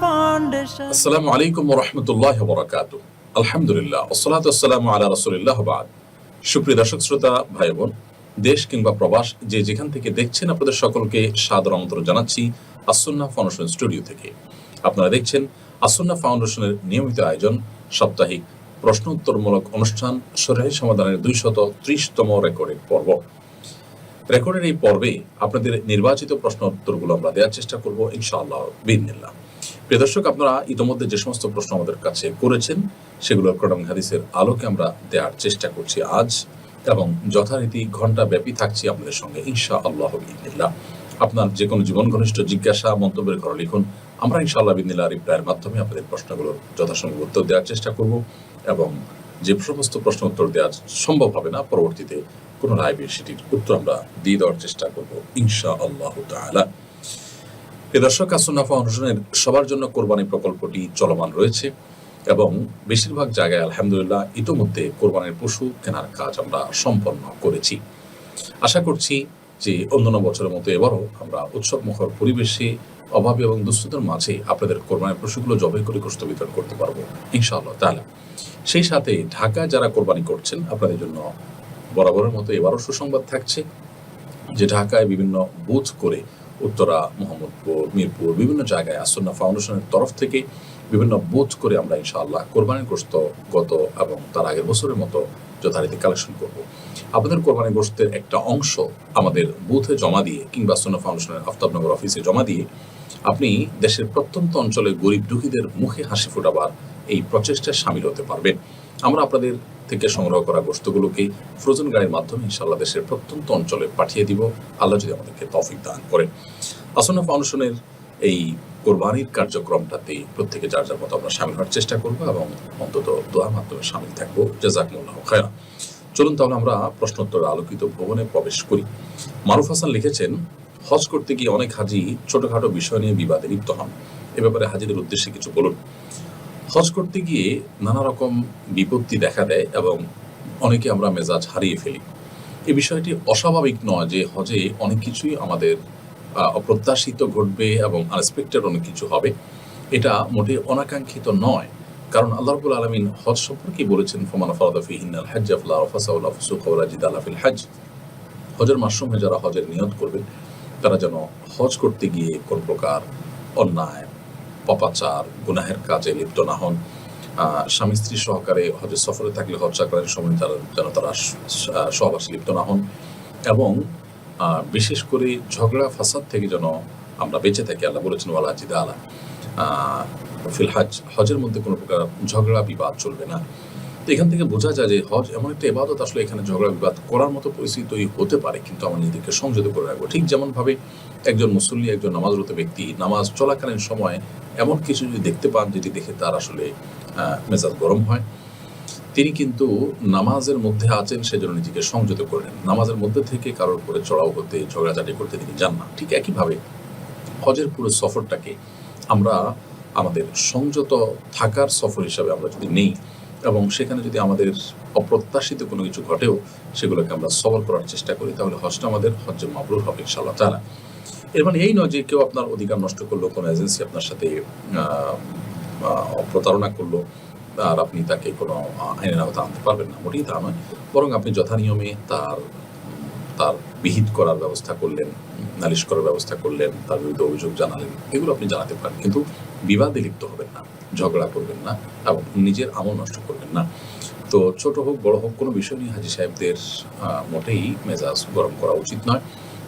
Foundation আসসালামু আলাইকুম রহমতুল্লাহ বরাকাত আলহামদুলিল্লাহ ওসলাত আসসালাম আলা রসুলিল্লাহ বাদ সুপ্রিয় দর্শক, শ্রোতা ভাই বোন দেশ কিংবা প্রবাস যে যেখান থেকে দেখছেন আপনাদের সকলকে সাদর অন্তর জানাচ্ছি আসন্না ফাউন্ডেশন স্টুডিও থেকে। আপনারা দেখছেন আসন্না ফাউন্ডেশনের নিয়মিত আয়োজন, সাপ্তাহিক প্রশ্ন উত্তরমূলক অনুষ্ঠান সরাই সমাধানের দুইশত ত্রিশতম রেকর্ডের পর্ব। রেকর্ডের এই পর্বে আপনাদের নির্বাচিত প্রশ্ন উত্তরগুলো আমরা দেওয়ার চেষ্টা করব, ইনশাআল্লাহ বিদিনিল্লাহ প্রিয় দর্শক, আপনারা ইতিমধ্যে যে সমস্ত প্রশ্ন আমাদের কাছে করেছেন সেগুলো কোরআন হাদিসের আলোকে আমরা দেওয়ার চেষ্টা করছি আজ এবং যথারীতি ঘণ্টা ব্যাপী থাকছি আপনাদের সঙ্গে ইনশা আল্লাহ আপনার যে কোনো জীবন ঘনিষ্ঠ জিজ্ঞাসা, মন্তব্যের ঘরে লিখুন আমরা ইনশাআল্লাহ বিদিনিল্লাহ রিপ্লাইয়ের মাধ্যমে আপনাদের প্রশ্নগুলোর যথাসম্ভব উত্তর দেওয়ার চেষ্টা করব এবং যে সমস্ত প্রশ্ন উত্তর দেওয়া সম্ভব হবে না, পরবর্তীতে কোনো পুনরায় সেটির উত্তর আমরা দিয়ে দেওয়ার চেষ্টা করব ইনশা আল্লাহ এ দর্শক আসন্না ফাউন্ডেশনের সবার জন্য কোরবানি প্রকল্পটি চলমান রয়েছে এবং বেশিরভাগ জায়গায় আলহামদুলিল্লাহ ইতোমধ্যে কোরবানির পশু কেনার কাজ আমরা সম্পন্ন করেছি। আশা করছি যে অন্যান্য বছরের মতো এবারও আমরা উৎসবমুখর পরিবেশে অভাবী এবং দুস্থদের মাঝে আপনাদের কোরবানির পশুগুলো জবাই করে গোষ্ঠ বিতরণ করতে পারব, ইনশাআল্লাহ। তাহলে সেই সাথে ঢাকা যারা কোরবানি করছেন, আপনাদের জন্য বরাবরের মতো এবারও সুসংবাদ থাকছে যে ঢাকায় বিভিন্ন বুথ করে উত্তরা, মোহাম্মদপুর, মিরপুর, বিভিন্ন জায়গায় আসন্না ফাউন্ডেশনের তরফ থেকে বিভিন্ন বুথ করে আমরা ইনশাআল্লাহ কোরবানির গোস্ত গত এবং তার আগের বছরের মতো যথারীতি কালেকশন করব। আপনাদের কোরবানি গোস্তের একটা অংশ আমাদের বুথে জমা দিয়ে কিংবা আসন্না ফাউন্ডেশনের আফতাবনগর অফিসে জমা দিয়ে আপনি দেশের প্রত্যন্ত অঞ্চলে গরিব দুঃখীদের মুখে হাসি ফোটাবার এই প্রচেষ্টায় সামিল হতে পারবেন। আমরা আপনাদের থেকে সংগ্রহ করা গোস্তগুলোকে ফ্রোজেন গাড়ির মাধ্যমে ইনশাআল্লাহ দেশের প্রত্যন্ত অঞ্চলে পাঠিয়ে দিব। আল্লাহ যদি আমাদেরকে তৌফিক দান করেন। আসনা ফাউন্ডেশনের এই কোরবানির কার্যক্রমটাতে প্রত্যেকে যার যার মতো আমরা সামিল হওয়ার চেষ্টা করব এবং অন্তত দোয়ার মাধ্যমে সামিল থাকব। জাজাকুল্লাহ খায়রা চলুন তাহলে আমরা প্রশ্নোত্তর আলোকিত ভবনে প্রবেশ করি। মারুফ হাসান লিখেছেন হজ করতে গিয়ে অনেক হাজি ছোটখাটো বিষয় নিয়ে বিবাদে লিপ্ত হন। এ ব্যাপারে হাজিদের উদ্দেশ্যে কিছু বলুন। হজ করতে গিয়ে নানা রকম বিপত্তি দেখা দেয় এবং অনেকে আমরা মেজাজ হারিয়ে ফেলি। এই বিষয়টি অস্বাভাবিক নয় যে হজে অনেক কিছুই আমাদের অপ্রত্যাশিত ঘটবে এবং আনএক্সপেক্টেড অনেক কিছু হবে। এটা মোটে অনাকাঙ্ক্ষিত নয়। কারণ আল্লাহ রবুল আলমিন হজ সম্পর্কে বলেছেন, ফমানা ফরাদাফি আলাফিল হজ হজের মাসরুমে যারা হজের নিয়ত করবেন তারা যেন হজ করতে গিয়ে কোন প্রকার অন্যায় পপাচার গুনাহের কাজে লিপ্ত না হন স্বামী স্ত্রী সহকারে হজের সফরে থাকলে হজ চাকরের সময় তারা যেন তারা সহবাসে লিপ্ত না হন এবং বিশেষ করে ঝগড়া ফাসাদ থেকে যেন আমরা বেঁচে থাকি আল্লাহ বলেছেন ওয়ালা জিদা আলা আহ, ফিল হাজ হজের মধ্যে কোনো প্রকার ঝগড়া বিবাদ চলবে না। তো এখান থেকে বোঝা যায় যে হজ এমন একটা এবাদত আসলে এখানে ঝগড়া বিবাদ করার মতো পরিস্থিতি তৈরি হতে পারে, কিন্তু আমরা নিজেদেরকে সংযত করে রাখব। ঠিক যেমন ভাবে একজন মুসল্লি, একজন নামাজরত ব্যক্তি নামাজ চলাকালীন সময় এমন কিছু যদি দেখতে পান যেটি দেখে তার আসলে মেজাজ গরম হয়, তিনি কিন্তু নামাজের মধ্যে আছেন সেজন্য নিজেকে সংযত করে নেন। নামাজের মধ্যে থেকে কারোর উপরে চড়াও হতে ঝগড়াঝাটি করতে তিনি যান না। ঠিক একইভাবে হজের পুরো সফরটাকে আমরা আমাদের সংযত থাকার সফর হিসাবে আমরা যদি নেই এবং সেখানে যদি আমাদের অপ্রত্যাশিত কোনো কিছু ঘটেও, সেগুলোকে আমরা সবল করার চেষ্টা করি, তাহলে হজটা আমাদের হজ্জে মাবরুর হবে, ইনশাআল্লাহ তারা এর মানে এই নয় যে কেউ আপনার অধিকার নষ্ট করল, কোনো এজেন্সি আপনার সাথে প্রতারণা করল, আর আপনি তাকে কোনো আইনের আওতা আনতে পারবেন না, মোটেই তা নয়। বরং আপনি যথানিয়মে তার তার বিহিত করার ব্যবস্থা করলেন, নালিশ করার ব্যবস্থা করলেন, তার বিরুদ্ধে অভিযোগ জানালেন, এগুলো আপনি জানাতে পারেন। কিন্তু বিবাদে লিপ্ত হবেন না। ঝগড়া করবেন না এবং নিজের আমল নষ্ট করবেন না। তো ছোট হোক, বড় হোক, কোনো বিষয় নিয়ে হাজি সাহেবদের মোটেই মেজাজ গরম করা উচিত নয়।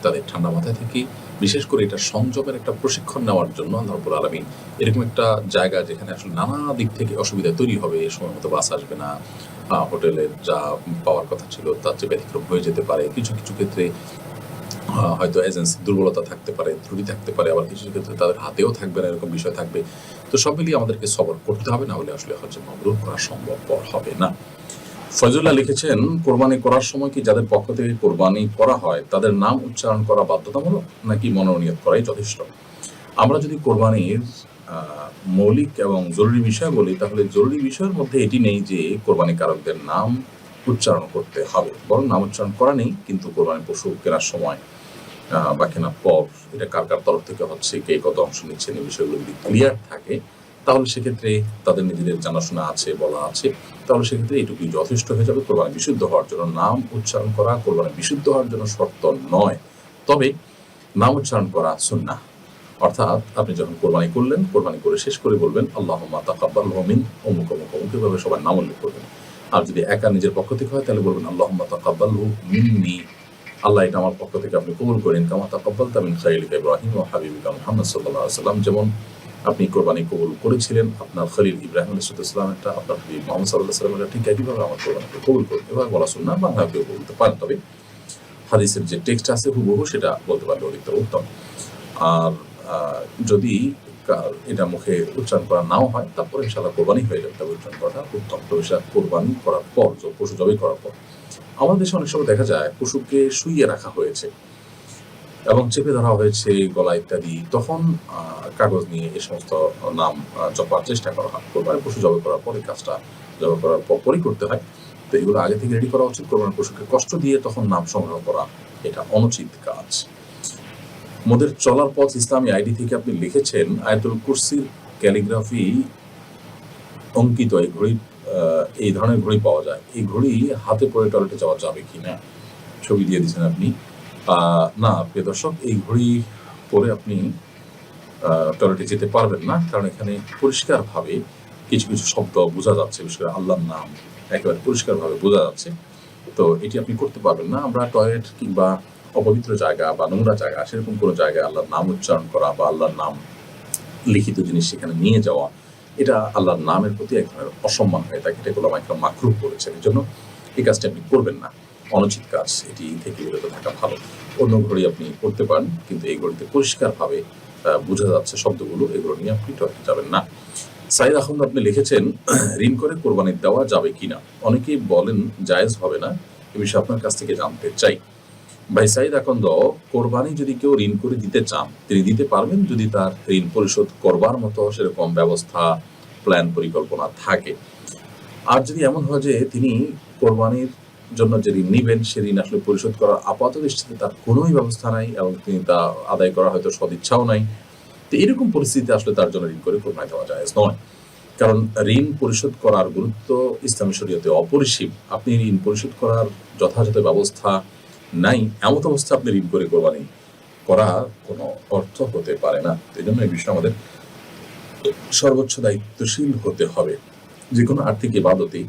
তাদের ঠান্ডা মাথায় থেকে বিশেষ করে এটা সংযমের একটা প্রশিক্ষণ নেওয়ার জন্য আল্লাহ রাব্বুল আলামিন এরকম একটা জায়গা যেখানে আসলে নানা দিক থেকে অসুবিধা তৈরি হবে সময় মতো বাস আসবে না হোটেলের যা পাওয়ার কথা ছিল তার চেয়ে ব্যতিক্রম হয়ে যেতে পারে। কিছু কিছু ক্ষেত্রে হয়তো এজেন্সি দুর্বলতা থাকতে পারে, ত্রুটি থাকতে পারে, আবার কিছু ক্ষেত্রে তাদের হাতেও থাকবে না, এরকম বিষয় থাকবে। তো সব মিলিয়ে আমাদেরকে সবর করতে হবে, না হলে আসলে হচ্ছে মবরুর করা সম্ভবপর হবে না। ফজলুল্লাহ লিখেছেন, কোরবানি করার সময় কি যাদের পক্ষ থেকে কোরবানি করা হয়, তাদের নাম উচ্চারণ করা বাধ্যতামূলক, নাকি মনোনীত করাই যথেষ্ট? আমরা যদি কোরবানির মৌলিক এবং জরুরি বিষয় বলি, তাহলে জরুরি বিষয়ের মধ্যে এটি নেই যে কোরবানি কারকদের নাম উচ্চারণ করতে হবে। বরং নাম উচ্চারণ করা নেই, কিন্তু কোরবানি পশু কেনার সময় বা কেনা পর এটা কার কার তরফ থেকে হচ্ছে, কে কত অংশ নিচ্ছেন এই বিষয়গুলো যদি ক্লিয়ার থাকে, তাহলে সেক্ষেত্রে তাদের নিজেদের জানাশোনা আছে, বলা আছে, তাহলে সেক্ষেত্রে এটুকুই যথেষ্ট হয়ে যাবে। কোরবানি বিশুদ্ধ হওয়ার জন্য নাম উচ্চারণ করা, কোরবানি বিশুদ্ধ হওয়ার জন্য শর্ত নয়। তবে নাম উচ্চারণ করা সুন্নাহ। অর্থাৎ আপনি যখন কোরবানি করলেন, কোরবানি করে শেষ করে বলবেন আল্লাহ তাকাব্বাল মিন অমুক অমুক অমুক এভাবে সবার নাম উল্লেখ করবেন। আর যদি একা নিজের পক্ষ থেকে হয়, তাহলে বলবেন আল্লাহ তাকাব্বাল মিন্নি। আল্লাহ এটা আমার পক্ষ থেকে আপনি কবুল করেন। কামা তাকাব্বাল তামিন খাইলিকা ইব্রাহিম ও হাবিবিকা মুহাম্মদ আলাইহি সাল্লাম যেমন আপনি কোরবানি কবুল করেছিলেন, আপনার খলিল ইব্রাহিম আলাইসালাম একটা, আপনার হাবিব মোহাম্মদ সাল্লাহ সাল্লাম এটা ঠিক একইভাবে আমার কোরবানিকে কবুল করুন এভাবে বলা শুন না বাংলা কেউ বলতে পারেন তবে হাদিসের যে টেক্সট আছে হুবহু সেটা বলতে পারলে অধিকতর উত্তম। আর যদি এটা মুখে উচ্চারণ করা নাও হয়, তারপরে ইনশাল্লাহ কোরবানি হয়ে যাবে। তবে উচ্চারণ করাটা উত্তম। তবে সেটা কোরবানি করার পর পশু জবাই করার পর। আমাদের দেশে অনেক সময় দেখা যায় পশুকে শুইয়ে রাখা হয়েছে এবং চেপে ধরা হয়েছে গলা ইত্যাদি। তখন কাগজ নিয়ে এ সমস্ত নাম জপার চেষ্টা করা হয়। কোরবানি পশু জবাই করার পরে কাজটা জবাই করার পর পরই করতে হয়। তো এগুলো আগে থেকে রেডি করা উচিত। কোরবানি পশুকে কষ্ট দিয়ে তখন নাম সংগ্রহ করা এটা অনুচিত কাজ। মোদের চলার পথ ইসলামী আইডি থেকে আপনি লিখেছেন আয়াতুল কুরসির ক্যালিগ্রাফি অঙ্কিত এই ঘড়ি আহ, এই ধরনের ঘড়ি পাওয়া যায়। এই ঘড়ি হাতে পরে টয়লেটে যাওয়া যাবে কি না ছবি দিয়ে দিয়েছেন আপনি। না, প্রিয় দর্শক, এই ঘড়ি পরে আপনি টয়লেটে যেতে পারবেন না, কারণ এখানে পরিষ্কারভাবে কিছু কিছু শব্দ বোঝা যাচ্ছে, বিশেষ করে আল্লাহর নাম একেবারে পরিষ্কারভাবে বোঝা যাচ্ছে। তো এটি আপনি করতে পারবেন না। আমরা টয়লেট কিংবা অপবিত্র জায়গা বা নোংরা জায়গা, সেরকম কোনো জায়গায় আল্লাহর নাম উচ্চারণ করা বা আল্লাহর নাম লিখিত জিনিস সেখানে নিয়ে যাওয়া এটা আল্লাহর নামের প্রতি এক ধরনের অসম্মান হয়ে থাকে এটা গোলাম একরাম মাকরুহ করেছেন এই জন্য এই কাজটি আপনি করবেন না। অনুচিত কাজ, এটি থেকে বিরত থাকা ভালো। অন্য ঘড়ি আপনি করতে পারেন, কিন্তু এই ঘড়িতে পরিষ্কারভাবে বোঝা যাচ্ছে শব্দগুলো, এগুলো নিয়ে আপনি টয়লেটে যাবেন না। সাইদ আহমদ, আপনি লিখেছেন, ঋণ করে কোরবানির দেওয়া যাবে কিনা? অনেকেই বলেন, জায়েজ হবে না। এ বিষয়ে আপনার কাছ থেকে জানতে চাই। ভাই সাইদ আকন্দ কোরবানি যদি কেউ ঋণ করে দিতে চান, তিনি দিতে পারবেন যদি তার ঋণ পরিশোধ করবার মতো সেরকম ব্যবস্থা প্ল্যান পরিকল্পনা থাকে। আর যদি এমন হয় যে তিনি কোরবানির জন্য যে ঋণ নিবেন, সে ঋণ আসলে পরিশোধ করার আপাত দৃষ্টিতে তার কোনোই ব্যবস্থা নাই এবং তিনি তা আদায় করার হয়তো সদিচ্ছাও নাই। তো এরকম পরিস্থিতিতে আসলে তার জন্য ঋণ করে কোরবানি দেওয়া যায় নয়। কারণ ঋণ পরিশোধ করার গুরুত্ব ইসলামী শরীয়তে অপরিসীম। আপনি ঋণ পরিশোধ করার যথাযথ ব্যবস্থা নাই এমন অবস্থা আপনি ঋণ করে কোরবানি করা কোনো অর্থ হতে পারে না। এই জন্য এই বিষয়ে আমাদের সর্বোচ্চ দায়িত্বশীল হতে হবে। যে কোনো আর্থিক ইবাদতে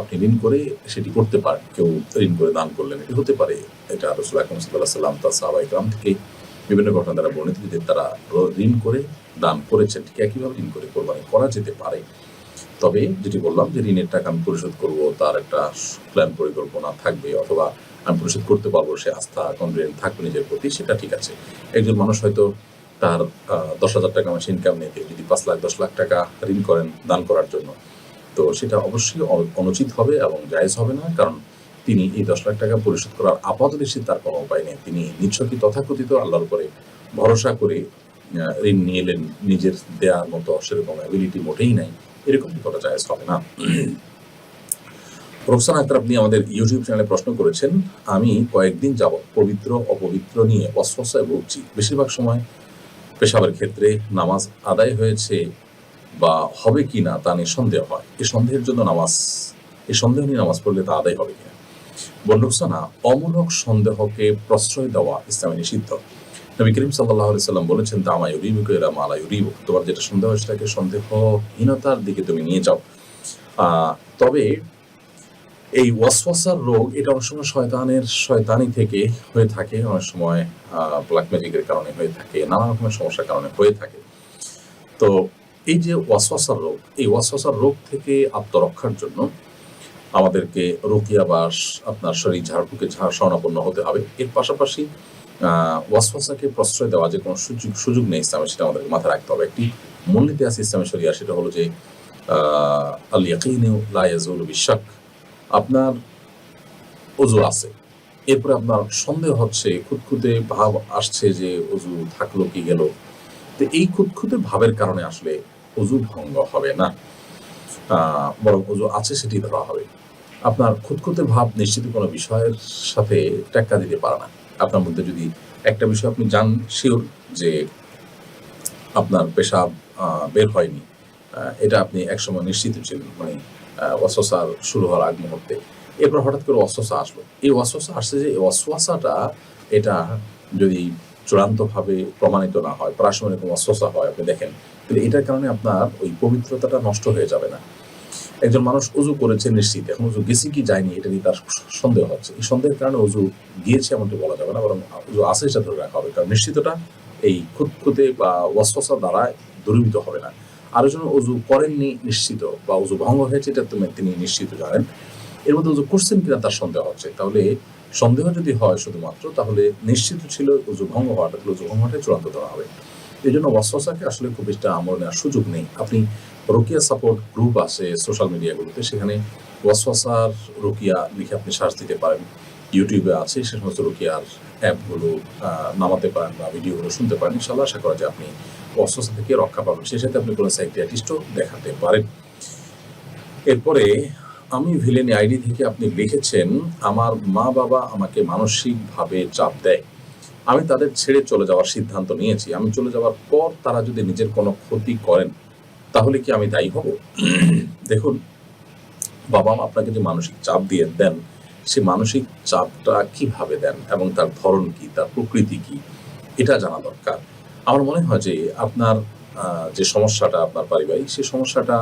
আপনি ঋণ করে সেটি করতে পারেন। কেউ ঋণ করে দান করলেন, এটি হতে পারে। এটা রসুল আকরম সাল্লাহ সাল্লাম তার সাহাবাই গ্রাম থেকে বিভিন্ন ঘটনা দ্বারা বর্ণিত যে তারা ঋণ করে দান করেছেন, ঠিক একইভাবে ঋণ করে কোরবানি করা যেতে পারে। তবে যেটি বললাম যে ঋণের টাকা আমি পরিশোধ করব, তার একটা প্ল্যান পরিকল্পনা থাকবে, অথবা আমি পরিশোধ করতে পারব, সে আস্থা কনফিডেন্ট থাকবে নিজের প্রতি, সেটা ঠিক আছে। একজন মানুষ হয়তো তার দশ হাজার টাকা মাসে ইনকাম নিয়ে তিনি যদি পাঁচ লাখ, দশ লাখ টাকা ঋণ করেন দান করার জন্য, তো সেটা অবশ্যই অনুচিত হবে এবং জায়েজ হবে না, কারণ তিনি এই দশ লাখ টাকা পরিশোধ করার আপাত দৃষ্টি তার কোনো উপায় নেই। তিনি নিচ্ছকই তথাকথিত আল্লাহর উপরে ভরসা করে ঋণ নিয়ে এলেন, নিজের দেওয়ার মতো সেরকম অ্যাবিলিটি মোটেই নাই এরকম করা জায়েজ হবে না। রোকসান আক্তার আপনি আমাদের ইউটিউব চ্যানেলে প্রশ্ন করেছেন, আমি কয়েকদিন যাবৎ পবিত্র, অপবিত্র নিয়ে অস্বস্থায় ভুগছি বেশিরভাগ সময় পেশাবের ক্ষেত্রে নামাজ আদায় হয়েছে বা হবে কি না তা নিয়ে সন্দেহ হয়। এই সন্দেহের জন্য নামাজ এই সন্দেহ নিয়ে নামাজ পড়লে তা আদায় হবে কিনা? বন্ডুকসানা অমূলক সন্দেহকে প্রশ্রয় দেওয়া ইসলামে নিষিদ্ধ। নবী করিম সাল্লাহ সাল্লাম বলেছেন তা আমায় ইউরিবুক এরা মালা ইউরিবুক। তোমার যেটা সন্দেহ সেটাকে সন্দেহহীনতার দিকে তুমি নিয়ে যাও। তবে এই ওয়াসওয়াসার রোগ, এটা অনেক সময় শয়তানের, শয়তানি থেকে হয়ে থাকে, অনেক সময় ব্ল্যাক ম্যাজিকের কারণে হয়ে থাকে, নানা রকমের সমস্যার কারণে হয়ে থাকে। তো এই যে ওয়াসওয়াসার রোগ, এই ওয়াসওয়াসার রোগ থেকে আত্মরক্ষার জন্য আমাদেরকে রোকিয়া বাস আপনার শরীর ঝাড়ফুঁকে ঝাড় স্বর্ণাপন্ন হতে হবে। এর পাশাপাশি ওয়াসওয়াসাকে প্রশ্রয় দেওয়া যে কোনো সুযোগ সুযোগ নেই ইসলামে, সেটা আমাদেরকে মাথায় রাখতে হবে। একটি মূলনীতি আছে ইসলামের শরিয়া, সেটা হলো যে আল ইয়াকিনু লা বিশাক আপনার অজু আছে। এরপরে আপনার সন্দেহ হচ্ছে, খুঁতখুঁতে ভাব আসছে যে অজু থাকল কি গেল। তো এই খুঁতখুঁতে ভাবের কারণে আসলে অজু ভঙ্গ হবে না। বরং অজু আছে সেটি ধরা হবে। আপনার খুঁতখুঁতে ভাব নিশ্চিত কোনো বিষয়ের সাথে টেক্কা দিতে পারে না। আপনার মধ্যে যদি একটা বিষয় আপনি জান শিওর যে আপনার পেশাব বের হয়নি এটা আপনি একসময় নিশ্চিত ছিলেন মানে অসসার শুরু হওয়ার আগ মুহূর্তে। এরপর হঠাৎ করে অস্বসা আসলো। এই অস্বসা আসছে যে, এই অশ্বাসাটা এটা যদি চূড়ান্তভাবে প্রমাণিত না হয় এরকম অস্বসা হয়, আপনি দেখেন, তাহলে এটার কারণে আপনার ওই পবিত্রতাটা নষ্ট হয়ে যাবে না। একজন মানুষ উজু করেছে নিশ্চিত, এখন উজু গেছে কি যায়নি, এটা নিয়ে তার সন্দেহ হচ্ছে। এই সন্দেহের কারণে উজু গিয়েছে এমনটি বলা যাবে না, বরং উজু আছে সেটা ধরে রাখা হবে, কারণ নিশ্চিতটা এই খুঁতখুঁতে বা ওয়াসওয়াসা দ্বারা দূরীভূত হবে না। আরেকজন উজু করেননি নিশ্চিত বা উজু ভঙ্গ হয়েছে, এটা তিনি নিশ্চিত জানেন। এর মধ্যে উজু করছেন কিনা তার সন্দেহ হচ্ছে তাহলে সন্দেহ যদি হয় শুধুমাত্র, তাহলে নিশ্চিত ছিল উজু ভঙ্গ হওয়াটা, তাহলে উজু ভঙ্গ হওয়াটাই চূড়ান্ত ধরা হবে। এই জন্য ওয়াসওয়াসাকে আসলে খুব একটা আমল নেওয়ার সুযোগ নেই। আপনি রোকিয়া সাপোর্ট গ্রুপ আছে সোশ্যাল মিডিয়াগুলোতে, সেখানে ওয়াসওয়াসার রোকিয়া লিখে আপনি সার্চ দিতে পারেন। ইউটিউবে আছে, সে সমস্ত রোকিয়ার অ্যাপগুলো নামাতে পারেন বা ভিডিওগুলো শুনতে পারেন ইনশাল্লাহ আশা করা যায় আপনি অস্বস্থতা থেকে রক্ষা পাবেন। সেই সাথে আপনি কোনো সাইকিয়াট্রিস্টও দেখাতে পারেন। এরপরে আমি ভিলেনি আইডি থেকে আপনি লিখেছেন, আমার মা বাবা আমাকে মানসিকভাবে চাপ দেয়। আমি তাদের ছেড়ে চলে যাওয়ার সিদ্ধান্ত নিয়েছি। আমি চলে যাওয়ার পর তারা যদি নিজের কোনো ক্ষতি করেন, তাহলে কি আমি দায়ী হব? দেখুন বাবা মা আপনাকে যে মানসিক চাপ দিয়ে দেন সে মানসিক চাপটা কীভাবে দেন এবং তার ধরন কি, তার প্রকৃতি কি, এটা জানা দরকার। আমার মনে হয় যে আপনার যে সমস্যাটা আপনার পারিবারিক সেই সমস্যাটা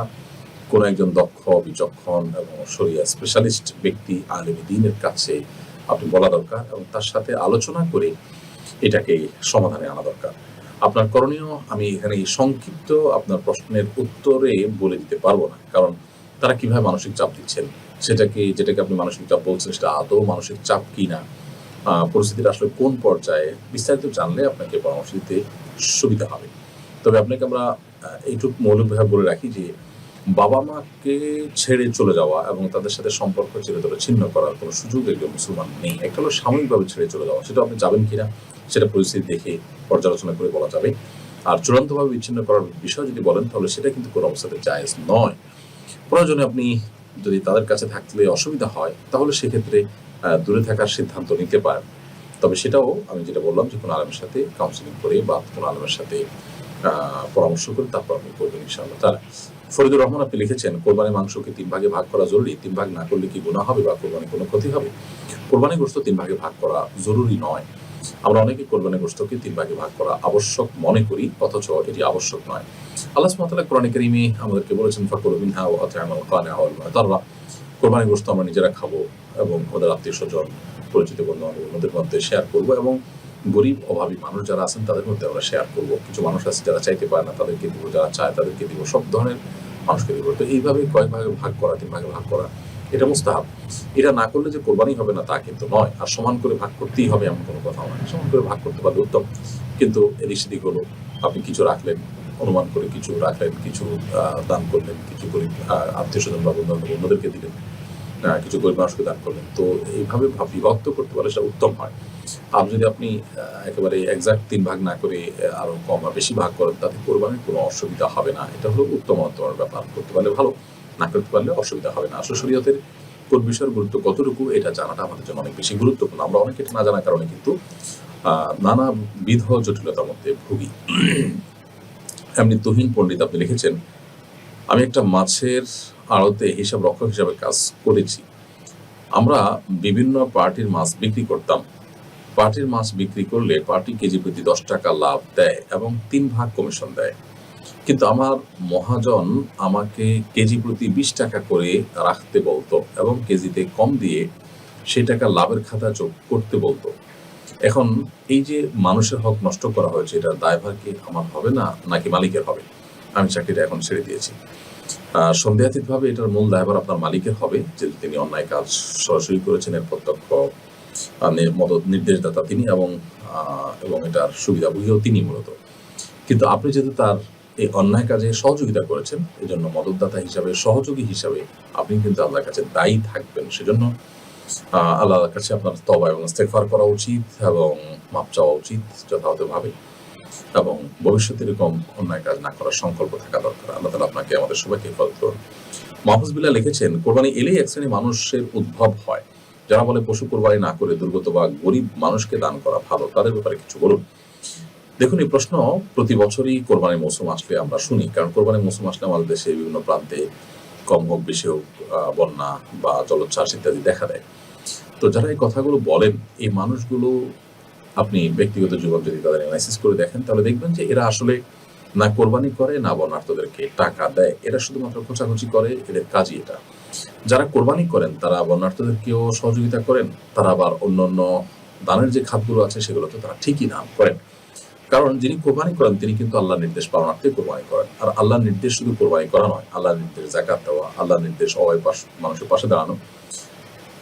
কোনো একজন দক্ষ, বিচক্ষণ এবং শরিয়া স্পেশালিস্ট ব্যক্তি আলেমী দিনের কাছে আপনি বলা দরকার এবং তার সাথে আলোচনা করে এটাকে সমাধানে আনা দরকার। আপনার করণীয়, আমি এখানে সংক্ষিপ্ত আপনার প্রশ্নের উত্তরে বলে দিতে পারব না। কারণ তারা কীভাবে মানসিক চাপ দিচ্ছেন? সেটাকে যেটাকে আপনি মানসিক চাপ বলছেন, সেটা আদৌ মানসিক চাপ কি না পরিস্থিতিটা আসলে কোন পর্যায়ে বিস্তারিত জানলে আপনাকে পরামর্শ দিতে সুবিধা হবে। তবে আপনাকে আমরা এইটুকু মৌলিকভাবে বলে রাখি যে, বাবা মাকে ছেড়ে চলে যাওয়া এবং তাদের সাথে সম্পর্ক চিরতরে ছিন্ন করার কোনো সুযোগ একজন মুসলমান নেই। একটা হলো সাময়িকভাবে ছেড়ে চলে যাওয়া, সেটা আপনি যাবেন কিনা, সেটা পরিস্থিতি দেখে পর্যালোচনা করে বলা যাবে। আর চূড়ান্তভাবে বিচ্ছিন্ন করার বিষয় যদি বলেন, তাহলে সেটা কিন্তু কোনো অবস্থাতে জায়েজ নয়। প্রয়োজনে আপনি যদি তাদের কাছে থাকলে অসুবিধা হয়, তাহলে সেক্ষেত্রে দূরে থাকার সিদ্ধান্ত নিতে পারেন। তবে সেটাও আমি যেটা বললাম যে কোনো আলমের সাথে কাউন্সিলিং করে বা কোনো আলমের সাথে পরামর্শ করে তারপর আপনি করবেন ইনশাআল্লাহ। তারা ফরিদুর রহমান আপনি লিখেছেন কোরবানি মাংসকে তিন ভাগে ভাগ করা জরুরি? তিন ভাগ না করলে কি গুণা হবে বা কোরবানি কোনো ক্ষতি হবে? কোরবানি গোস্ত তিন ভাগে ভাগ করা জরুরি নয়। আমরা অনেকে কোরবানি গোস্তকে তিন ভাগে ভাগ করা আবশ্যক মনে করি, অথচ এটি আবশ্যক নয়। আল্লাহ সুবহানাহু কোরআন কারীমে আমাদেরকে বলেছেন, ফাকুলু কানিআ ওয়াল মুতাররা কোরবানি গোস্ত আমরা নিজেরা খাব এবং আমাদের আত্মীয় স্বজন পরিচিত বন্ধু বান্ধবদের মধ্যে শেয়ার করব এবং গরিব, অভাবী মানুষ যারা আছেন, তাদের মধ্যে আমরা শেয়ার করব। কিছু মানুষ আছে যারা চাইতে পারে না, তাদেরকে দিব, যারা চায় তাদেরকে দিব, সব ধরনের মানুষকে দিব। তো এইভাবে কয়েক ভাগে ভাগ করা, তিন ভাগে ভাগ করা এটা মুস্তাহাব। এটা না করলে যে কোরবানি হবে না, তা কিন্তু নয়। আর সমান করে ভাগ করতেই হবে এমন কোনো কথা নয় সমান করে ভাগ করতে পারলে উত্তম। কিন্তু এদিক সেদিক হলো, আপনি কিছু রাখলেন, অনুমান করে কিছু রাখলেন, কিছু দান করলেন, কিছু গরিব আত্মীয় স্বজন বা বন্ধু অন্যদেরকে দিলেন কিছু গরিব মানুষকে দান করলেন। তো এইভাবে ভাব- বিভক্ত করতে পারলে সেটা উত্তম হয়। আর যদি আপনি একেবারে একজাক্ট তিন ভাগ না করে আরও কম বা বেশি ভাগ করেন, তাতে কোরবানির কোনো অসুবিধা হবে না। এটা হলো উত্তম ব্যাপার। করতে পারলে ভালো। না করতে পারলে অসুবিধা হবে না। আসলে শরীয়তের কোন বিষয়ের গুরুত্ব কতটুকু এটা জানাটা আমাদের জন্য অনেক বেশি গুরুত্বপূর্ণ। আমরা অনেকে এটা না জানার কারণে কিন্তু আহ, নানাবিধ জটিলতার মধ্যে ভুগি। এমনি তুহিন পণ্ডিত আপনি লিখেছেন আমি একটা মাছের আড়তে হিসাব রক্ষক হিসাবে কাজ করেছি। আমরা বিভিন্ন পার্টির মাছ বিক্রি করতাম। পার্টির মাছ বিক্রি করলে পার্টি কেজি প্রতি দশ টাকা লাভ দেয় এবং তিন ভাগ কমিশন দেয়। কিন্তু আমার মহাজন আমাকে কেজি প্রতি বিশ টাকা করে রাখতে বলতো এবং কেজিতে কম দিয়ে সেই টাকা লাভের খাতা যোগ করতে বলতো। এখন এই যে মানুষের হক নষ্ট করা হয়েছে, এটা দায়ভার কি আমার হবে না, নাকি মালিকের হবে? আমি চাকরিটা এখন ছেড়ে দিয়েছি। সন্দেহাতীতভাবে এটার মূল দায়ভার আপনার মালিকের হবে যে তিনি অন্যায় কাজ সরাসরি করেছেন, এর প্রত্যক্ষ মদত, নির্দেশদাতা তিনি এবং এবং এটার সুবিধাভোগীও তিনি মূলত। কিন্তু আপনি যেহেতু তার এই অন্যায় কাজে সহযোগিতা করেছেন এই জন্য মদতদাতা হিসাবে, সহযোগী হিসাবে আপনি কিন্তু আল্লাহর কাছে দায়ী থাকবেন। সেজন্য আল্লাহর কাছে আপনার তবা এবং ইস্তেগফার করা উচিত এবং মাপ চাওয়া উচিত যথাযথভাবে এবং ভবিষ্যতে এরকম অন্যায় কাজ না করার সংকল্প থাকা দরকার। আল্লাহ তালা আপনাকে আমাদের সবাইকে হেফাজত করুন। মাহফুজ মাহফুজবিল্লাহ লিখেছেন, কোরবানি এলেই এক শ্রেণি মানুষের উদ্ভব হয়। যারা বলে পশু কোরবানি না করে দুর্গত বা গরিব মানুষকে দান করা ভালো, তাদের ব্যাপারে কিছু বলুন। দেখুন, এই প্রশ্ন প্রতি বছরই কোরবানি মৌসুম আসলে আমরা শুনি। কারণ কোরবানি মৌসুম আসলে আমাদের দেশে বিভিন্ন প্রান্তে কম হোক, বেশি হোক বন্যা বা জলোচ্ছ্বাস ইত্যাদি দেখা দেয়। তো যারা এই কথাগুলো বলেন, এই মানুষগুলো আপনি ব্যক্তিগত জীবন যদি তাদের অ্যানালাইসিস করে দেখেন, তাহলে দেখবেন যে এরা আসলে না কোরবানি করে, না বন্যার্থদেরকে টাকা দেয়। এরা শুধুমাত্র খোঁচাখুচি করে, এদের কাজই এটা। যারা কোরবানি করেন, তারা বন্যার্থদেরকেও সহযোগিতা করেন, তারা আবার অন্য অন্য দানের যে খাতগুলো আছে সেগুলোতে তারা ঠিকই দান করেন। কারণ যিনি কোরবানি করেন তিনি কিন্তু আল্লাহ নির্দেশ পালনার্থে কোরবানি করেন। আর আল্লাহর নির্দেশ শুধু কোরবানি করা নয় আল্লাহর নির্দেশ জাকাত দেওয়া আল্লাহর নির্দেশ সবাই মানুষের পাশে দাঁড়ানো।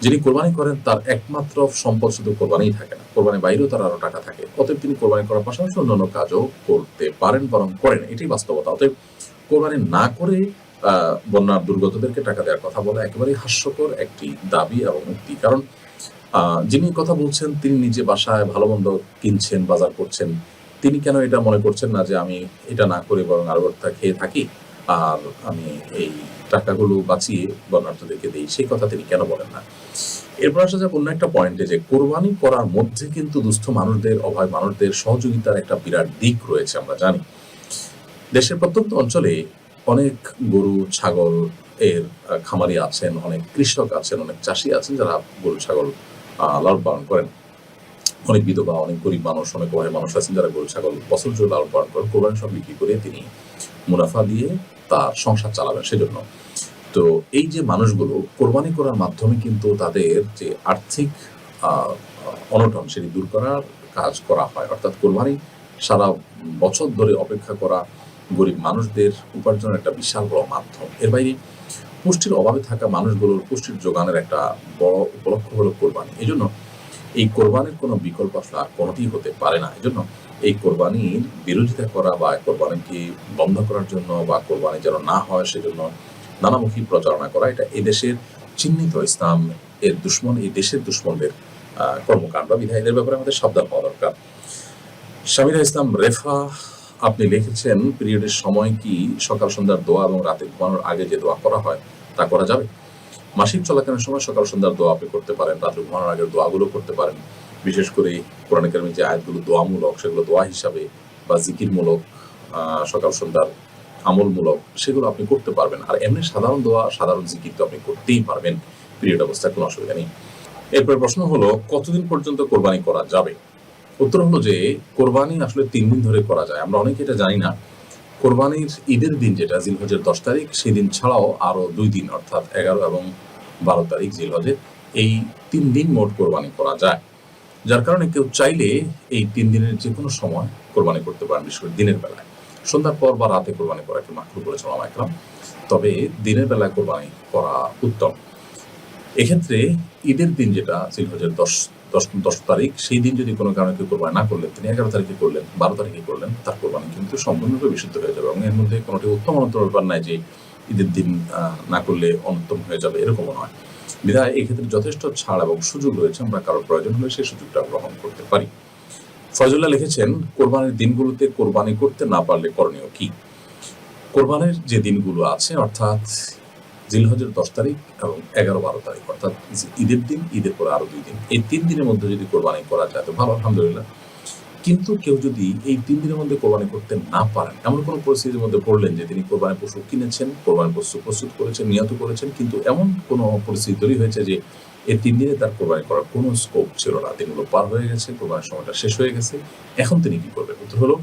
যিনি কোরবানি করেন তার একমাত্র সম্পদ শুধু কোরবানিই থাকে না কোরবানির বাইরেও তার আরও টাকা থাকে। অতএব তিনি কোরবানি করার পাশাপাশি অন্যান্য কাজও করতে পারেন বরং করেন এটাই বাস্তবতা। অতএব কোরবানি না করে আহ, বন্যার দুর্গতদেরকে টাকা দেওয়ার কথা বলা একেবারেই হাস্যকর একটি দাবি এবং উক্তি। কারণ আহ, যিনি কথা বলছেন তিনি নিজে বাসায় ভালো মন্দ কিনছেন বাজার করছেন তিনি কেন এটা মনে করছেন না যে আমি এটা না করে বরং একটা খেয়ে থাকি? আর আমি এই টাকাগুলো বাঁচিয়ে বন্যার্থদেরকে দিই, সেই কথা তিনি কেন বলেন না? এরপর আসা যাক অন্য একটা পয়েন্টে যে কোরবানি করার মধ্যে কিন্তু দুস্থ মানুষদের, অভয় মানুষদের সহযোগিতার একটা বিরাট দিক রয়েছে আমরা জানি। দেশের প্রত্যন্ত অঞ্চলে অনেক গরু, ছাগল এর খামারি আছেন, অনেক কৃষক আছেন, অনেক চাষি আছেন যারা গরু, ছাগল লালন পালন করেন। অনেক বিধবা, অনেক গরিব মানুষ, অনেক অভাবী মানুষ আছেন যারা গরু, ছাগল বছর জুড়ে লালন পালন করেন কোরবানি সব বিক্রি করে তিনি মুনাফা দিয়ে তার সংসার চালাবেন সেজন্য। তো এই যে মানুষগুলো কোরবানি করার মাধ্যমে কিন্তু তাদের যে আর্থিক অনটন সেটি দূর করার কাজ করা হয়। অর্থাৎ কোরবানি সারা বছর ধরে অপেক্ষা করা গরিব মানুষদের উপার্জনের একটা বিশাল বড় মাধ্যম। এর বাইরে পুষ্টির অভাবে থাকা মানুষগুলোর পুষ্টির যোগানের একটা বড় উপলক্ষ হলো কোরবানি। এই জন্য এই কোরবানির কোনো বিকল্প আসলে আর কোনোটি হতে পারে না। এই জন্য এই কোরবানির বিরোধিতা করা বা কোরবানিকে বন্ধ করার জন্য বা কোরবানি যেন না হয়, সেজন্য নানামুখী প্রচারণা করা, এটা এদেশের চিহ্নিত ইসলাম, এর দুশ্মন, এই দেশের দুশ্মনদের কর্মকাণ্ড বিধায় এদের ব্যাপারে আমাদের সাবধান হওয়া দরকার। স্বামীরা ইসলাম রেফা, আপনি লিখেছেন, পিরিয়ডের সময় কি সকাল সন্ধ্যার দোয়া এবং রাতে ঘুমানোর আগে যে দোয়া করা হয়, তা করা যাবে? মাসিক চলাকালীন সময় সকাল সন্ধ্যার দোয়া আপনি করতে পারেন, রাত্রে ঘুমানোর আগের দোয়াগুলো করতে পারেন। বিশেষ করে কোরআন কারিমের যে আয়াতগুলো দোয়ামূলক, সেগুলো দোয়া হিসাবে বা জিকিরমূলক সকাল সন্ধ্যার আমলমূলক, সেগুলো আপনি করতে পারবেন। আর এমনি সাধারণ দোয়া, সাধারণ জিকির তো আপনি করতেই পারবেন। পিরিয়ড অবস্থায় কোনো অসুবিধা নেই। এরপর প্রশ্ন হলো, কতদিন পর্যন্ত কোরবানি করা যাবে? উত্তর হলো যে, কোরবানি আসলে তিন দিন ধরে করা যায়। আমরা অনেকে এটা জানি না কোরবানির ঈদের দিন যেটা জিলহজের দশ তারিখ সেই দিন ছাড়াও আরও দুই দিন, অর্থাৎ এগারো এবং বারো তারিখ জিলহজের এই তিন দিন মোট কোরবানি করা যায়। যার কারণে কেউ চাইলে এই তিন দিনের যে কোনো সময় কোরবানি করতে পারেন, বিশেষ করে দিনের বেলায়। সন্ধ্যার পর বা রাতে কোরবানি করাকে করেছে মামা একরাম। তবে দিনের বেলায় কোরবানি করা উত্তম। এক্ষেত্রে ঈদের দিন যেটা জিলহজের দশ দশ দশ তারিখ, সেই দিন যদি কোনো কারণে কেউ কোরবানি না করলেন, তিনি এগারো তারিখে করলেন, বারো তারিখে করলেন, তার কোরবানি কিন্তু সম্পূর্ণরূপে বিশুদ্ধ হয়ে যাবে এবং এর মধ্যে কোনোটি উত্তম অনন্তর ব্যাপার নাই যে ঈদের দিন না করলে অনুত্তম হয়ে যাবে, এরকমও নয়। বিধায় এক্ষেত্রে যথেষ্ট ছাড় এবং সুযোগ রয়েছে, আমরা কারোর প্রয়োজন হলে সেই সুযোগটা গ্রহণ করতে পারি। ফজলুল্লাহ লিখেছেন, কোরবানির দিনগুলোতে কোরবানি করতে না পারলে করণীয় কি? কোরবানির যে দিনগুলো আছে, অর্থাৎ জিলহজের দশ তারিখ এবং এগারো বারো তারিখ, অর্থাৎ ঈদের দিন, ঈদের পরে আরও দুই দিন। এই তিন দিনের মধ্যে যদি কোরবানি করা যায়, তো ভালো, আলহামদুলিল্লাহ। কিন্তু কেউ যদি এই তিন দিনের মধ্যে কোরবানি করতে না পারেন, এমন কোনো পরিস্থিতির মধ্যে পড়লেন যে তিনি কোরবানি পশু কিনেছেন, কোরবানি পশু প্রস্তুত করেছেন, নিহত করেছেন, কিন্তু এমন কোনো পরিস্থিতি তৈরি হয়েছে যে এই তিন দিনে তার কোরবানি করার কোনো স্কোপ ছিল না। দিনগুলো পার হয়ে গেছে, কোরবানির সময়টা শেষ হয়ে গেছে। এখন তিনি কি করবেন? উত্তর হলো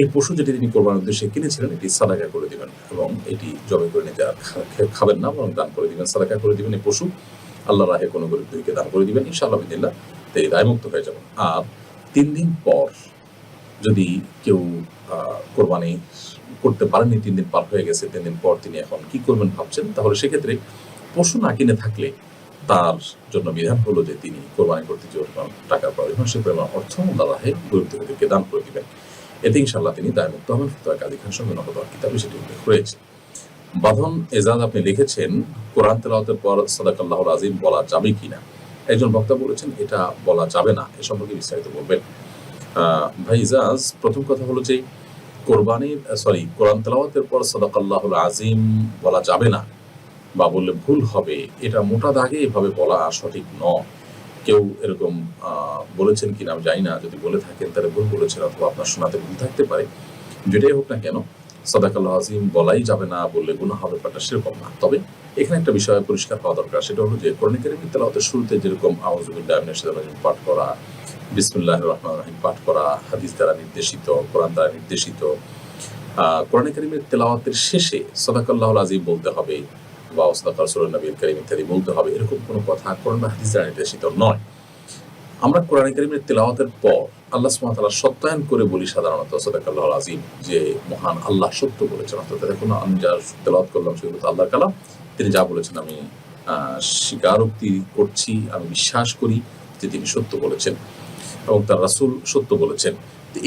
এই পশু যেটি তিনি কোরবানির উদ্দেশ্যে কিনেছিলেন, এটি সাদাকা করে দিবেন এবং এটি জবাই করে নিতে আর খাবেন না, বরং দান করে দিবেন, সাদাকা করে দিবেন। এই পশু আল্লাহ রাহে কোনো গরিব দুইকে দান করে দিবেন, ইনশাআল্লাহ বিদিল্লাহ তিনি দায়মুক্ত হয়ে যাবেন। আর তিন দিন পর যদি কেউ কোরবানি করতে পারেননি, তিন দিন পার হয়ে গেছে, তিন দিন পর তিনি এখন কি করবেন ভাবছেন, তাহলে সেক্ষেত্রে পশু না কিনে থাকলে তার জন্য বিধান হলো যে তিনি কোরবানি করতে যে পরিমাণ টাকার প্রয়োজন সে পরিমাণ অর্থ আল্লাহ রাহে গরিব দুঃখীদেরকে দান করে দিবেন। এতে ইনশাল্লাহ তিনি দায়মুক্ত হবেন। ফতোয়া কাজী খান সঙ্গে নহদর কিতাবে সেটি উল্লেখ রয়েছে। বাঁধন এজাজ আপনি লিখেছেন, কোরআন তেলাওয়াতের পর সাদাকাল্লাহুল আজিম বলা যাবে কিনা? একজন বক্তা বলেছেন, এটা বলা যাবে না, এ সম্পর্কে বিস্তারিত বলবেন। ভাই ইজাজ, প্রথম কথা হলো যে, কোরবানির সরি কোরআন তেলাওয়াতের পর সদাকাল্লাহুল আজিম বলা যাবে না বা বললে ভুল হবে, এটা মোটা দাগে এভাবে বলা সঠিক নয়। কেউ এরকম বলেছেন কিনা আমি জানি না, যদি বলে থাকেন তাহলে ভুল বলেছেন অথবা আপনার শোনাতে ভুল থাকতে পারে। যেটাই হোক না কেন, সদাকাল্লাহ আজিম বলাই যাবে না বললে গুণা হবে, ব্যাপারটা সেরকম না। তবে এখানে একটা বিষয় পরিষ্কার হওয়া দরকার, সেটা হলো যে কোরআন কারিমের তেলাওয়াতের শুরুতে যেরকম শাইতানির পাঠ করা, বিসমিল্লাহির রহমানির রহিম পাঠ করা, হাদিস দ্বারা নির্দেশিত, কোরআন দ্বারা নির্দেশিত কোরআন কারিমের তেলাওয়াতের শেষে সদাকাল্লাহ আজিম বলতে হবে বা ওসদাক রাসূলুন নবীল কারীম ইত্যাদি বলতে হবে, এরকম কোনো কথা কোরআন বা হাদিস দ্বারা নির্দেশিত নয়। আমরা কোরআন কারিমের তেলাওয়াতের পর আল্লাহ ওয়া সত্যায়ন করে বলি সাধারণত সদাকাল্লাহুল আজিম যে মহান আল্লাহ সত্য বলেছেন। অর্থাৎ দেখুন আমি যা তেলাওয়াত করলাম সেগুলো তো আল্লাহর কালাম। তিনি যা বলেছেন আমি স্বীকারোক্তি করছি, আমি বিশ্বাস করি যে তিনি সত্য বলেছেন এবং তার রাসূল সত্য বলেছেন।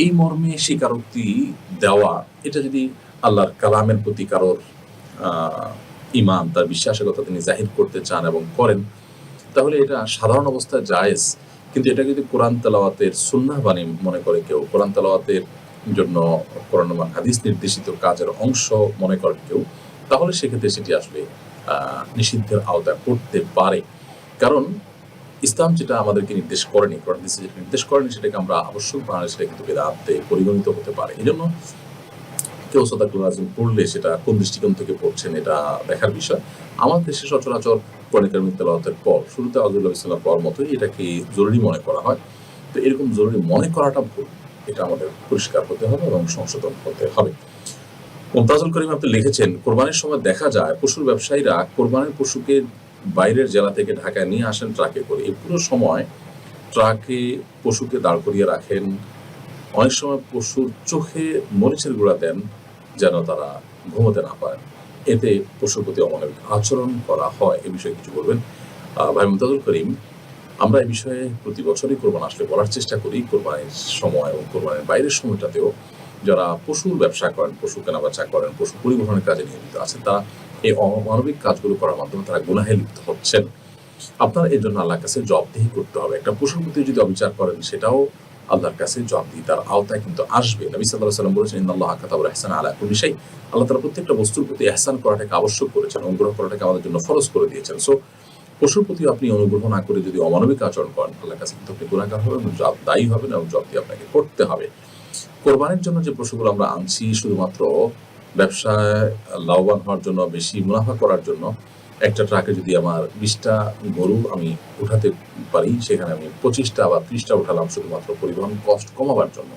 এই মর্মে স্বীকারোক্তি দেওয়া, এটা যদি আল্লাহর কালামের প্রতি কারোর ইমান তার বিশ্বাসের কথা তিনি জাহির করতে চান এবং করেন, তাহলে এটা সাধারণ অবস্থায় জায়েজ। কিন্তু এটা যদি কোরআন তালাওয়াতের সুন্নাহ বাণী মনে করে কেউ, কোরআন তালাওয়াতের জন্য কোরআন হাদিস নির্দেশিত কাজের অংশ মনে করে কেউ, তাহলে সেক্ষেত্রে সেটি আসলে নিষিদ্ধের আওতায় পড়তে পারে। কারণ ইসলাম যেটা আমাদেরকে নির্দেশ করেনি, কোরআন হাদিসে নির্দেশ করেনি, সেটাকে আমরা আবশ্যক সেটা কিন্তু বেদাতে পরিগণিত হতে পারে। এই জন্য কেউ সদাকুল আজম পড়লে সেটা কোন দৃষ্টিকোণ থেকে পড়ছেন এটা দেখার বিষয়। আমার দেশে সচরাচর কণিকার তেলাওয়াতের পর, শুরুতে আজুল্লাহ ইসলাম পর মতোই এটাকে জরুরি মনে করা হয়। তো এরকম জরুরি মনে করাটা ভুল, এটা আমাদের পরিষ্কার হতে হবে এবং সংশোধন করতে হবে। মুমতাজুল করিম আপনি লিখেছেন, কোরবানির সময় দেখা যায় পশুর ব্যবসায়ীরা কোরবানির পশুকে বাইরের জেলা থেকে ঢাকায় নিয়ে আসেন ট্রাকে করে। এই পুরো সময় ট্রাকে পশুকে দাঁড় করিয়ে রাখেন। অনেক সময় পশুর চোখে মরিচের গুঁড়া দেন। যেন তারা ঘুমোতে না পায় এতে পশুর প্রতি অমানবিক আচরণ করা হয়। এ বিষয়ে কিছু বলবেন? ভাই মুমতাজুল করিম, আমরা এই বিষয়ে প্রতি বছরই কোরবান আসলে বলার চেষ্টা করি কোরবানির সময় এবং কোরবানির বাইরের সময়টাতেও। যারা পশুর ব্যবসা করেন, পশু কেনা বেচা করেন, পশু পরিবহনের কাজে নিয়োজিত আছেন, তারা এই অমানবিক কাজগুলো করার মাধ্যমে তারা গুনাহে লিপ্ত হচ্ছেন। আপনার এর জন্য আল্লাহর কাছে জবাবদিহি করতে হবে। একটা পশুর প্রতি যদি অবিচার করেন, সেটাও আল্লাহর কাছে জবাবদিহি তার আওতায় কিন্তু আসবে। নবী সাল্লাহ সাল্লাম বলেছেন, ইন্নাল্লাহ কাতাবুল ইহসান আলা কুল্লি শাই আল্লাহ তাআলা প্রত্যেকটা বস্তুর প্রতি ইহসান করাটাকে আবশ্যক করেছেন, অনুগ্রহ করাটাকে আমাদের জন্য ফরজ করে দিয়েছেন। সো পশুর প্রতি আপনি অনুগ্রহ না করে যদি অমানবিক আচরণ করেন, আল্লাহর কাছে কিন্তু আপনি গুণাকার হবেন এবং জবাব দায়ী হবেন এবং জবাবদি আপনাকে করতে হবে। কোরবানির জন্য যে পশুগুলো আমরা আনছি, শুধুমাত্র ব্যবসায় লাভবান হওয়ার জন্য, বেশি মুনাফা করার জন্য একটা ট্রাকে যদি আমার বিশটা গরু আমি উঠাতে পারি, সেখানে আমি পঁচিশটা বা ত্রিশটা উঠালাম শুধুমাত্র পরিবহন কষ্ট কমাবার জন্য।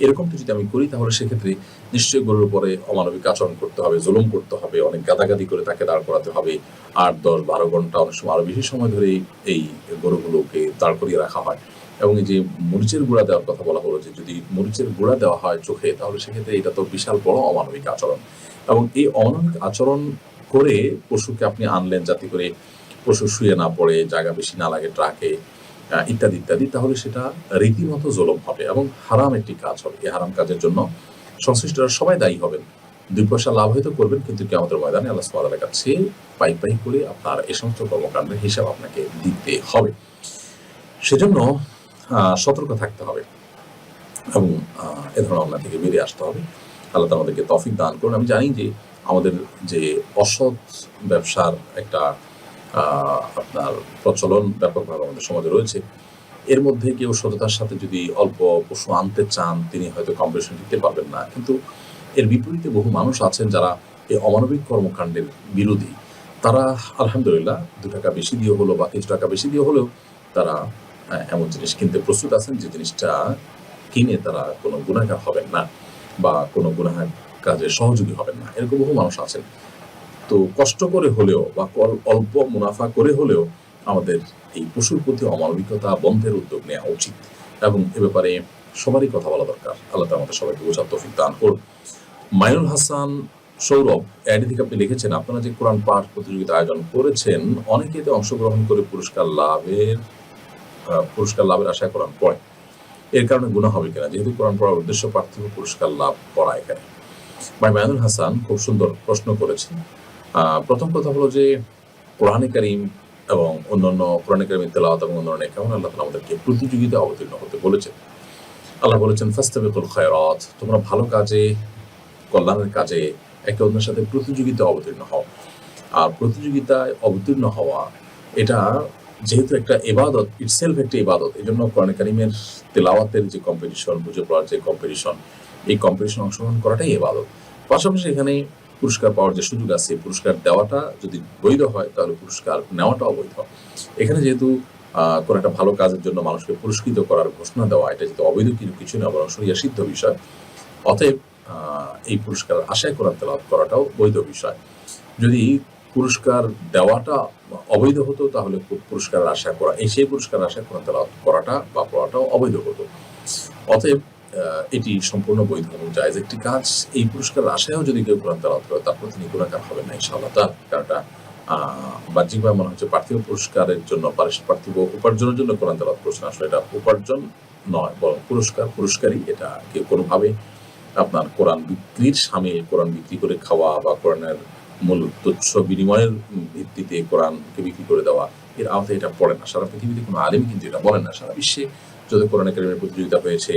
এরকমটা যদি আমি করি, তাহলে সেক্ষেত্রে নিশ্চয়ই গরুর উপরে অমানবিক আচরণ করতে হবে, জুলুম করতে হবে, অনেক গাদাগাদি করে তাকে দাঁড় করাতে হবে। আট, দশ, বারো ঘণ্টা অনেক সময় আরও বেশি সময় ধরে এই গরুগুলোকে দাঁড় করিয়ে রাখা হয়। এবং এই যে মরিচের গুঁড়া দেওয়ার কথা বলা হলো যে, যদি মরিচের গুঁড়া দেওয়া হয় চোখে, তাহলে সেক্ষেত্রে এটা তো বিশাল বড় অমানবিক আচরণ। এবং এই অমানবিক আচরণ করে পশুকে আপনি আনলেন যাতে করে পশু শুয়ে না পড়ে, জায়গা বেশি না লাগে ট্রাকে ইত্যাদি ইত্যাদি, তাহলে সেটা রীতিমতো জলম হবে এবং হারাম একটি কাজ হবে। এই হারাম কাজের জন্য সংশ্লিষ্টরা সবাই দায়ী হবেন। দুই পয়সা লাভ হয়তো করবেন কিন্তু কি আমাদের ময়দানে আল্লাহ সুবহানাহু কাছে পাই পাই করে আপনার এ সমস্ত কর্মকাণ্ডের হিসাব আপনাকে দিতে হবে। সেজন্য সতর্ক থাকতে হবে এবং এ ধরনের অন্যায় থেকে বেরিয়ে আসতে হবে। আল্লাহ আমাদেরকে তফিক দান করুন। আমি জানি যে আমাদের যে অসৎ ব্যবসার একটা আপনার প্রচলন ব্যাপকভাবে আমাদের সমাজে রয়েছে। এর মধ্যে কেউ সততার সাথে যদি অল্প পশু আনতে চান, তিনি হয়তো কম্পিটিশন দিতে পারবেন না। কিন্তু এর বিপরীতে বহু মানুষ আছেন যারা এই অমানবিক কর্মকাণ্ডের বিরোধী। তারা আলহামদুলিল্লাহ দু টাকা বেশি দিয়ে হলো বা কিছু টাকা বেশি দিয়ে হলেও তারা এমন জিনিস কিনতে প্রস্তুত আছেন যে জিনিসটা কিনে তারা কোনো গুণাগার হবেন না বা কোনো গুণাহার কাজে সহযোগী হবেন না। এরকম বহু মানুষ আছেন। তো কষ্ট করে হলেও বা অল্প মুনাফা করে হলেও আমাদের এই পশুর প্রতি অমানবিকতা বন্ধের উদ্যোগ নেওয়া উচিত এবং এ ব্যাপারে সবারই কথা বলা দরকার। আল্লাহ আমাদের সবাইকে বোঝার তৌফিক দান করুন। মাইনুল হাসান সৌরভ অ্যাডি থেকে আপনি লিখেছেন, আপনারা যে কোরআন পাঠ প্রতিযোগিতা আয়োজন করেছেন, অনেকে এতে অংশগ্রহণ করে পুরস্কার লাভের পুরস্কার লাভের আশা কোরআন পড়ে এর কারণে গুণা হবে কিনা? যেহেতু কোরআন পড়ার উদ্দেশ্য পার্থিব পুরস্কার লাভ করা এখানে। ভাই মাইনুল হাসান খুব সুন্দর প্রশ্ন করেছেন। প্রথম কথা হলো যে, কোরআনে কারিম এবং অন্যান্য কোরআনে কারিমের তেলাওয়াত এবং অন্যান্য কেমন আল্লাহ তাআলা আমাদেরকে প্রতিযোগিতা অবতীর্ণ হতে বলেছেন। আল্লাহ বলেছেন, ফাস্তাবিকুল খায়রাত, তোমরা ভালো কাজে, কল্যাণের কাজে একে অন্যের সাথে প্রতিযোগিতা অবতীর্ণ হও। আর প্রতিযোগিতায় অবতীর্ণ হওয়া, এটা যেহেতু একটা ইবাদত ইটসেলফ একটা ইবাদত এই জন্য কোরআন কারিমের তেলাওয়াতের যে কম্পিটিশন বুঝে পড়ার যে কম্পিটিশন এই কম্পিটিশন অংশগ্রহণ করাটাই ইবাদত পাশাপাশি এখানে পুরস্কার পাওয়ার যে সুযোগ আছে পুরস্কার দেওয়াটা যদি বৈধ হয়, তাহলে পুরস্কার নেওয়াটাও বৈধ। এখানে যেহেতু কোনো একটা ভালো কাজের জন্য মানুষকে পুরস্কৃত করার ঘোষণা দেওয়া, এটা যেহেতু অবৈধ কিছু কিছু না, বরং সরিয়া সিদ্ধ বিষয়। অতএব এই পুরস্কার আশায় কোরআন তেলাওয়াত করাটাও বৈধ বিষয়। যদি পুরস্কার দেওয়াটা অবৈধ হতো, তাহলে পু- পুরস্কারের আশা করা, এই সেই পুরস্কার আশা কোরআন তেলাওয়াত করাটা বা পড়াটাও অবৈধ হতো। অতএব এটি সম্পূর্ণ বৈধ এবং জায়েজ একটি কাজ। এই পুরস্কারের আশায়ও যদি কেউ কোরআন তেলাওয়াত করে তার প্রতি তিনি গুণাকার হবে না ইনশাআল্লাহ। তার কারণ এটা আহ, বাহ্যিকভাবে মনে হচ্ছে পার্থিব পুরস্কারের জন্য পার্থিব উপার্জনের জন্য কোরআন তেলাওয়াত করছেন আসলে এটা উপার্জন নয় বরং পুরস্কার পুরস্কারই এটা। কেউ কোনোভাবে আপনার কোরআন বিক্রির স্বামী কোরআন বিক্রি করে খাওয়া বা কোরআনের মূল তুচ্ছ বিনিময়ের ভিত্তিতে কোরআনকে বিক্রি করে দেওয়া এর আওতায় এটা পড়ে না। সারা পৃথিবীতে কোনো আলেম কিন্তু এটা বলেন না। সারা বিশ্বে যত কোরআন একাডেমির প্রতিযোগিতা হয়েছে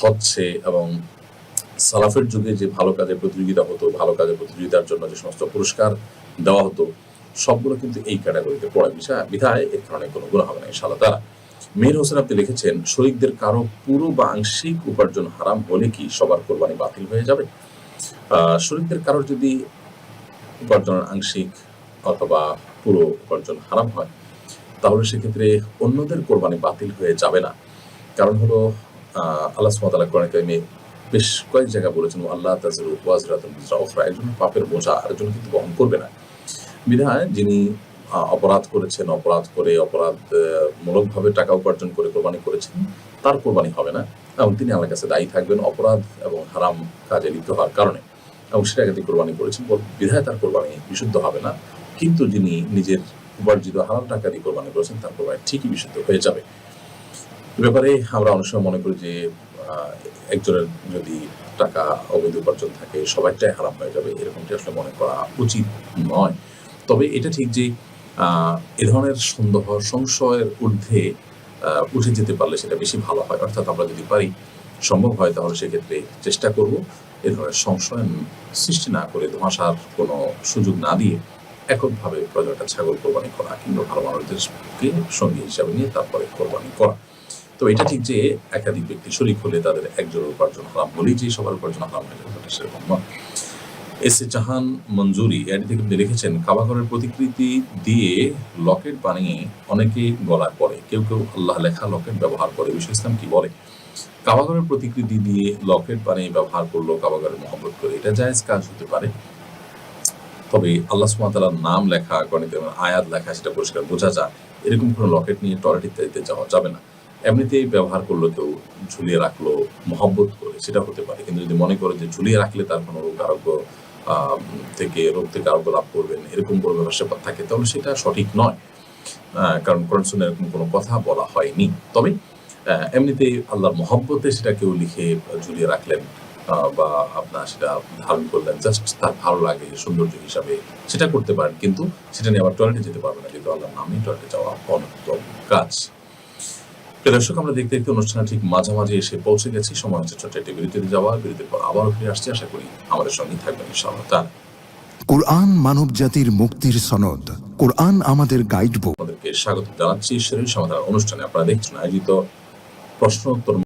হচ্ছে এবং সালাফের যুগে যে ভালো কাজের প্রতিযোগিতা হতো, ভালো কাজের প্রতিযোগিতার জন্য যে সমস্ত পুরস্কার দেওয়া হতো, সবগুলো কিন্তু এই ক্যাটাগরিতে পড়ে বিষয়। বিধায় এর কারণে কোনো গুণ হবে না, ইনশাআল্লাহ। তারা মীর হোসেন আপনি লিখেছেন, শরিকদের কারও পুরো বা আংশিক উপার্জন হারাম হলে কি সবার কোরবানি বাতিল হয়ে যাবে? শরিকদের কারোর যদি উপার্জনের আংশিক অথবা পুরো উপার্জন হারাম হয়, তাহলে সেক্ষেত্রে অন্যদের কোরবানি বাতিল হয়ে যাবে না। কারণ হলো আল্লাহ বেশ কয়েক জায়গায় বলেছেন আল্লাহ তাজরু একজন পাপের বোঝা কিন্তু বহন করবে না। যিনি অপরাধ করেছেন, অপরাধ করে, অপরাধ মূলকভাবে টাকা উপার্জন করে কোরবানি করেছেন, তার কোরবানি হবে না। এবং তিনি আমার কাছে দায়ী থাকবেন অপরাধ এবং হারাম কাজে লিপ্ত হওয়ার কারণে। এবং সেটাকে তিনি কোরবানি করেছেন। বিধায় তার কোরবানি বিশুদ্ধ হবে না। কিন্তু যিনি নিজের উপার্জিত হারাম টাকা দিয়ে কোরবানি করেছেন, তার কোরবানি ঠিকই বিশুদ্ধ হয়ে যাবে। ব্যাপারে আমরা অনেক সময় মনে করি যে একজনের যদি টাকা অবৈধ উপার্জন থাকে, সবাইটাই হারাম হয়ে যাবে, এরকমটি আসলে মনে করা উচিত নয়। তবে এটা ঠিক যে এ ধরনের সন্দেহ, সংশয়ের ঊর্ধ্বে উঠে যেতে পারলে সেটা বেশি ভালো হয়। অর্থাৎ আমরা যদি পারি, সম্ভব হয়, তাহলে সেক্ষেত্রে চেষ্টা করব এ ধরনের সংশয় সৃষ্টি না করে, ধোঁয়াশার কোনো সুযোগ না দিয়ে এককভাবে প্রয়োজনটা ছাগল কোরবানি করা কিংবা ভালো মানুষদেরকে সঙ্গী হিসাবে নিয়ে তারপরে কোরবানি করা। তো এটা ঠিক যে একাধিক ব্যক্তি শরিক হলে তাদের একজনের উপার্জন হারাম বলেই যে সবার উপার্জন যাবে সেরকম নয়। এস এ জাহান মঞ্জুরি এর থেকে লিখেছেন, কাবাঘরের প্রতিকৃতি দিয়ে লকেট বানিয়ে অনেকে গলায় পড়ে, কেউ কেউ আল্লাহ লেখা লকেট ব্যবহার করে বিশ্ব ইসলাম কি বলে? কাবাঘরের প্রতিকৃতি দিয়ে লকেট বানিয়ে ব্যবহার করল কাবাঘরের মহব্বত করে, এটা জায়েজ কাজ হতে পারে। তবে আল্লাহ সুমাতালার নাম লেখা গণিত আয়াত লেখা, সেটা পরিষ্কার বোঝা যায়, এরকম কোনো লকেট নিয়ে টয়লেট ইত্যাদিতে যাওয়া যাবে না। এমনিতেই ব্যবহার করল কেউ ঝুলিয়ে রাখল, মহব্বত করে, সেটা হতে পারে। কিন্তু যদি মনে করে যে ঝুলিয়ে রাখলে তার কোনো রোগ আরোগ্য থেকে, রোগ থেকে আরোগ্য লাভ করবেন, এরকম কোনো ব্যাপার স্যাপার থাকে, তাহলে সেটা সঠিক নয়। কারণ কোরআন এরকম কোনো কথা বলা হয়নি। তবে এমনিতেই আল্লাহর মহব্বতে সেটা কেউ লিখে ঝুলিয়ে রাখলেন বা আপনার সেটা ধারণ করলেন, জাস্ট তার ভালো লাগে, সৌন্দর্য হিসাবে সেটা করতে পারেন। কিন্তু সেটা নিয়ে আবার টয়লেটে যেতে পারবে না কিন্তু আল্লাহর নামে টয়লেটে যাওয়া অনুত্তম কাজ। দর্শক আমরা দেখতে দেখতে অনুষ্ঠানে ঠিক মাঝামাঝি এসে পৌঁছে গেছি। সময় হচ্ছে ছোট্ট একটি বিরতিতে যাওয়া। বিরতির পর আবারও ফিরে আসছি আশা করি আমাদের সঙ্গে থাকবেন ইনশাআল্লাহ। কোরআন মানব জাতির মুক্তির সনদ। কোরআন আমাদের গাইড বুক আপনাদেরকে স্বাগত জানাচ্ছি। ঈশ্বরের সমাধান অনুষ্ঠানে আপনারা দেখছেন আয়োজিত প্রশ্ন উত্তর